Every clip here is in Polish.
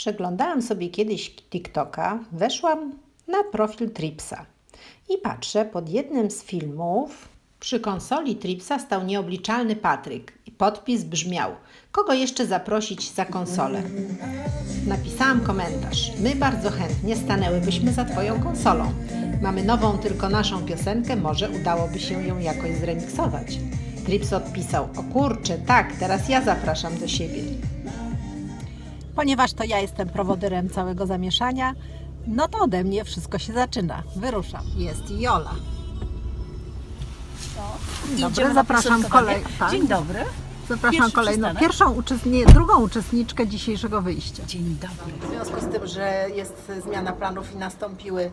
Przeglądałam sobie kiedyś TikToka, weszłam na profil Tripsa i patrzę, pod jednym z filmów przy konsoli Tripsa stał nieobliczalny Patryk i podpis brzmiał: Kogo jeszcze zaprosić za konsolę? Napisałam komentarz. My bardzo chętnie stanęłybyśmy za Twoją konsolą. Mamy nową, tylko naszą piosenkę, może udałoby się ją jakoś zremiksować. Trips odpisał: O kurczę, tak, teraz ja zapraszam do siebie. Ponieważ to ja jestem prowodyrem całego zamieszania, no to ode mnie wszystko się zaczyna. Wyruszam. Jest Jola. Dzień dobry, zapraszam kolej. Tak. Dzień dobry. Zapraszam Pierwszy kolejną, przystanek. pierwszą uczestniczkę, drugą uczestniczkę dzisiejszego wyjścia. Dzień dobry. W związku z tym, że jest zmiana planów i nastąpiły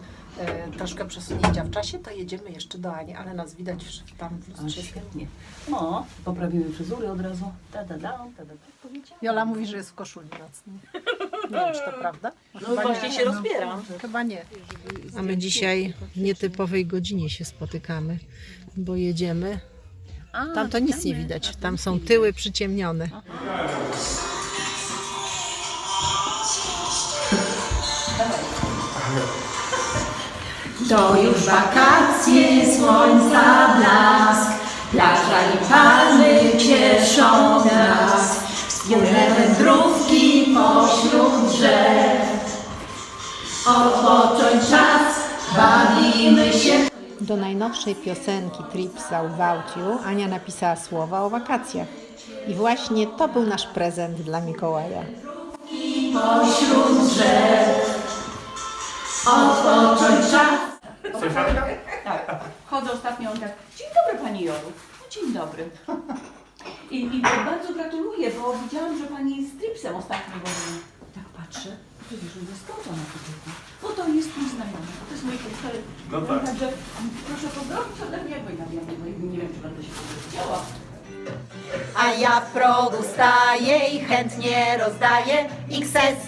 troszkę przesunięcia w czasie, to jedziemy jeszcze do Ani, ale nas widać w- tam w lustrze. świetnie. O, poprawimy fryzury od razu. Ta, da, da, ta, da, powiedziałam. Jola mówi, że jest w koszuli nocnej. Nie wiem, czy to prawda? No właśnie się rozbieram. Chyba nie. A my dzisiaj w nietypowej godzinie się spotykamy, bo jedziemy. Tam to nic nie widać, tam są tyły przyciemnione. To już wakacje, słońca blask, plaża i palmy cieszą nas. Wspólne wędrówki pośród drzew. Odpocząć czas, bawimy się. Do najnowszej piosenki Tripsa You Ania napisała słowa o wakacjach. I właśnie to był nasz prezent dla Mikołaja. Pośród drzew. Odpocząć czas. Tak. Chodzę ostatnio on tak. Dzień dobry Pani Jolu. No, dzień dobry. I, I bardzo gratuluję, bo widziałam, że Pani z Tripsem ostatnio była. Tak patrzę. Przecież że jest na to tylko. Bo to jest mój znajomy. To jest mój kontakt. No tak. Także proszę pozdrowić ode mnie, bo ja wiem, bo nie wiem, czy będę się widziała. A ja w progu staję i chętnie rozdaję XS.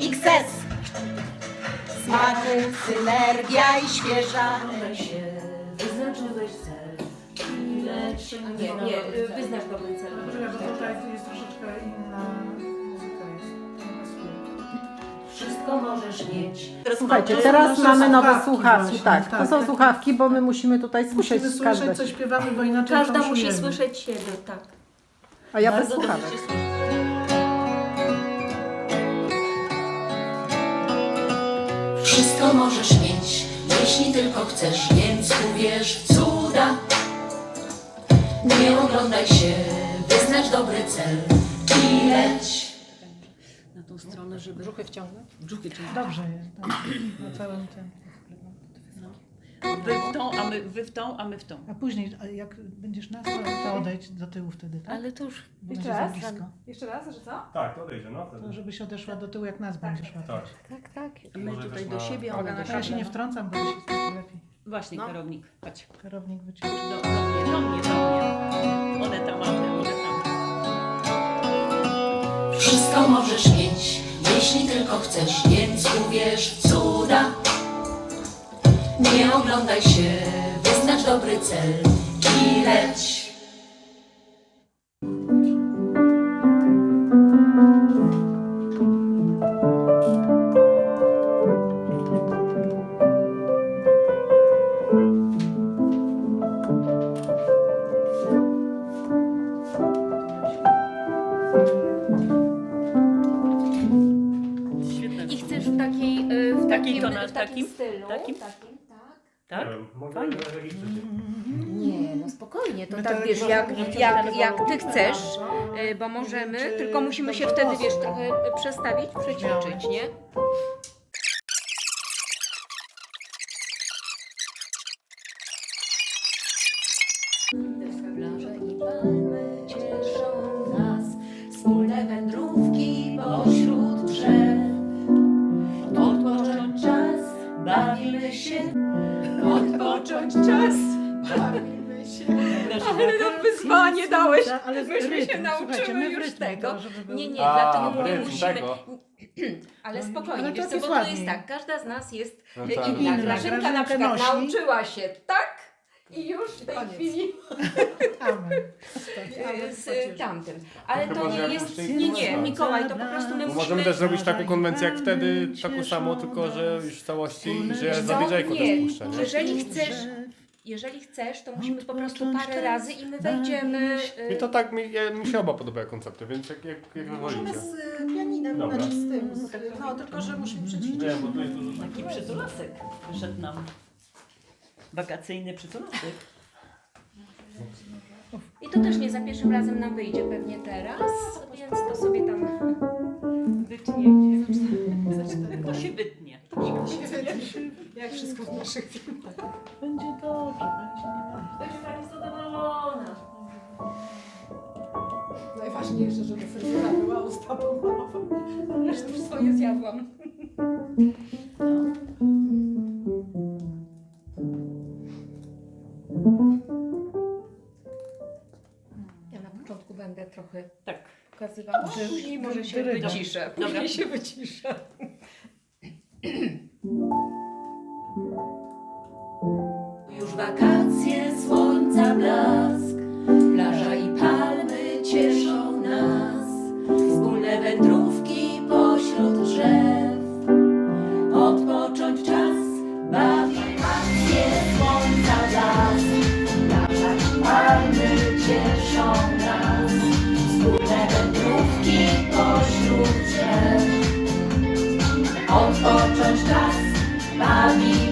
XS. Smaku, synergia i świeża. się, wyznacz dobry cel. Nie, nie, wyznacz dobry cel. Poczekaj, bo tutaj jest troszeczkę inna muzyka jest. Wszystko możesz mieć. Słuchajcie, teraz nasze mamy nowe słuchawki Tak, to tak, są tak. słuchawki, bo my musimy tutaj słyszeć Musimy słyszeć, co śpiewamy, bo inaczej Każda musi słyszeć siebie, tak. A ja bez dobrze słuchawek. Wszystko możesz mieć, jeśli tylko chcesz, więc uwierz w cuda. Nie oglądaj się, wyznacz dobry cel i leć. Na tą stronę, żeby Brzuchy wciągnąć? brzuchy cię Dobrze jest, dobrze. na całym tym. Wy w tą, a my, wy w tą, a my w tą. A później, a jak będziesz nas, to, to odejdź do tyłu wtedy, tak? Ale to już Bo będzie za blisko. Jeszcze raz, że co? Tak, to odejdzie, no To wtedy. żebyś odeszła do tyłu, jak nas będziesz łapać. Tak. Tak, tak. A my Może tutaj też do na- siebie, ona na do Ja się siebie. nie wtrącam, bo się słyszy lepiej. Właśnie, No. kierownik. Chodź. Kierownik wyciął. Do, do mnie, do mnie, do mnie. One tam, one, one tam. Wszystko możesz mieć, jeśli tylko chcesz, więc uwierz w oglądaj się, wyznacz dobry cel i leć. I chcesz w takiej, y, w Taki takim, tonar- w takim takim? stylu? Takim? Tak. Mogę Fajnie. zarejestrować. Nie, no spokojnie, to My tak wiesz, jak, jak, jak ty chcesz, y, bo możemy, tylko musimy się wtedy, wiesz, trochę przestawić, przećwiczyć, nie? Plaże i palmy cieszą nas, wspólne wędrówki pośród drzew. Odpocząć czas, bawimy się, czas, bawimy się. Ale no wyzwanie dałeś. Ale Myśmy się nauczyły już rytm, tego. Nie, nie, A, dlatego w mówię, rytm musimy... tego. Ale Ale spokojnie, to wiesz co, jest bo to jest tak, każda z nas jest No tak. inna. Inna, Grażynka na Grażynka przykład nosi. nauczyła się tak, I już w tej Koniec. chwili Amen. z tamtym. Ale Chyba, to nie jest, nie, nie. Mikołaj, to po prostu my Bo musimy... możemy też zrobić taką konwencję jak wtedy, taką samą, tylko że już w całości, że Wiesz za też puszczę, nie? jeżeli chcesz, jeżeli chcesz, to musimy po prostu parę razy i my wejdziemy... e, I to tak mi, ja, mi się oba podobają koncepty, więc jak, jak, jak Możemy wolicie. z y, pianinem, Dobra. znaczy z tym, z, no tylko, że musimy przećwiczyć. Nie, bo tu jest dużo Taki przytulasek wyszedł nam. Wakacyjny przytulasek. I to też nie za pierwszym razem nam wyjdzie pewnie teraz, więc to sobie tam wytniecie. To się wytnie. Jak wszystko w naszych filmach. Będzie dobrze, będzie nie Będzie Pani zadowolona. Najważniejsze, żeby fryzura była usta pomalowana. Już już swoje zjadłam. Pokazywała, później może się wyciszę. Dobra. Później się wyciszę. odpocząć